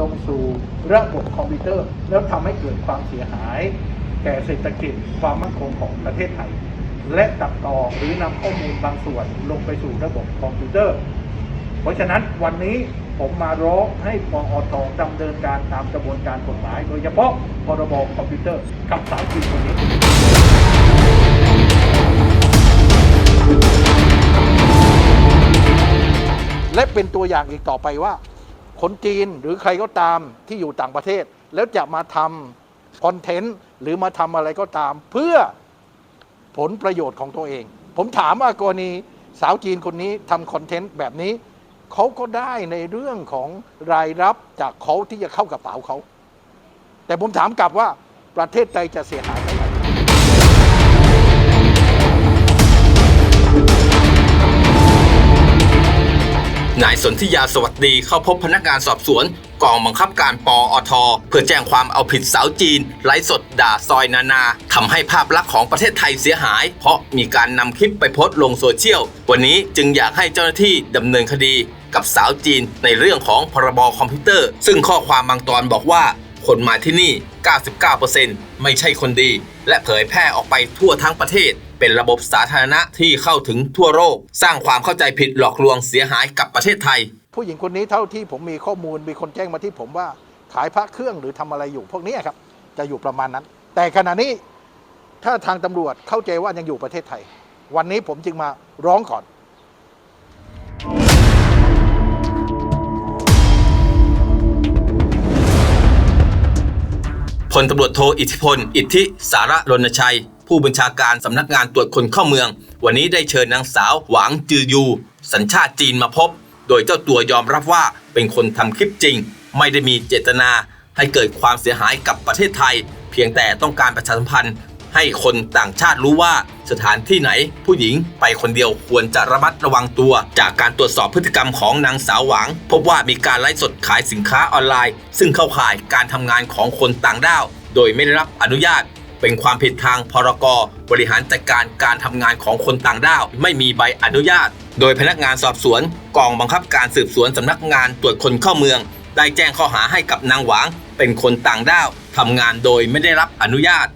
ลงสู่ระบบคอมพิวเตอร์ แล้วทำให้เกิดความเสียหาย แก่เศรษฐกิจความมั่นคงของประเทศไทย และตัดต่อหรือนำข้อมูลบางส่วนลงไปสู่ระบบคอมพิวเตอร์ เพราะฉะนั้นวันนี้ผมมาร้องให้ปอทดำเนินการตามกระบวนการกฎหมาย โดยเฉพาะพรบคอมพิวเตอร์กับสาวจีนคนนี้และเป็นตัวอย่างอีกต่อไปว่า คนจีนหรือใครก็ตามที่อยู่ต่างประเทศ แล้วจะมาทำคอนเทนต์หรือมาทำอะไรก็ตาม เพื่อผลประโยชน์ของตัวเอง ผมถามว่ากรณีสาวจีนคนนี้ทำคอนเทนต์แบบนี้เขาก็ได้ในเรื่องของรายรับจากเขาที่จะเข้ากระเป๋าเขา แต่ผมถามกลับว่าประเทศไทยจะเสียหาย นายสนธิยาสวัสดีเข้าพบพนักงานสอบสวนกองบังคับการปออท เพื่อแจ้งความเอาผิดสาวจีน ไลฟ์สดด่าซอยนานาทำให้ภาพลักษณ์ของประเทศไทยเสียหาย เพราะมีการนำคลิปไปโพสต์ลงโซเชียล วันนี้จึงอยากให้เจ้าหน้าที่ดำเนินคดี กับสาวจีนในเรื่องของพรบคอมพิวเตอร์ ซึ่งข้อความบางตอนบอกว่า คนมาที่นี่ 99%ไม่ใช่คนดี และเผยแพร่ออกไปทั่วทั้งประเทศ เป็นระบบสาธารณะที่เข้าถึงทั่วโลกสร้างความเข้าใจผิดหลอกลวงเสียหายกับประเทศไทย ผู้หญิงคนนี้เท่าที่ผมมีข้อมูลมีคนแจ้งมาที่ผมว่าขายพระเครื่องหรือทำอะไรอยู่พวกนี้ครับ จะอยู่ประมาณนั้น แต่ขณะนี้ถ้าทางตำรวจเข้าใจว่ายังอยู่ประเทศไทย วันนี้ผมจึงมาร้องก่อนพลตำรวจโทอิทธิพล อิทธิสารรณชัย ผู้บัญชาการสำนักงานตรวจคนเข้าเมือง วันนี้ได้เชิญนางสาวหวางจือยู สัญชาติจีนมาพบ โดยเจ้าตัวยอมรับว่าเป็นคนทำคลิปจริง ไม่ได้มีเจตนา ให้เกิดความเสียหายกับประเทศไทย เพียงแต่ต้องการประชาสัมพันธ์ ให้คนต่างชาติรู้ว่าสถานที่ไหน ผู้หญิงไปคนเดียวควรจะระมัดระวังตัว จากการตรวจสอบพฤติกรรมของนางสาวหวาง พบว่ามีการไลฟ์สดขายสินค้าออนไลน์ ซึ่งเข้าข่ายการทำงานของคนต่างด้าว โดยไม่ได้รับอนุญาต เป็นความผิดทางพรกบริหารจัดการการทำงานของคนต่างด้าว ไม่มีใบอนุญาต โดยพนักงานสอบสวนกองบังคับการสืบสวนสำนักงานตรวจคนเข้าเมือง ได้แจ้งข้อหาให้กับนางหวาง เป็นคนต่างด้าวทำงานโดยไม่ได้รับอนุญาต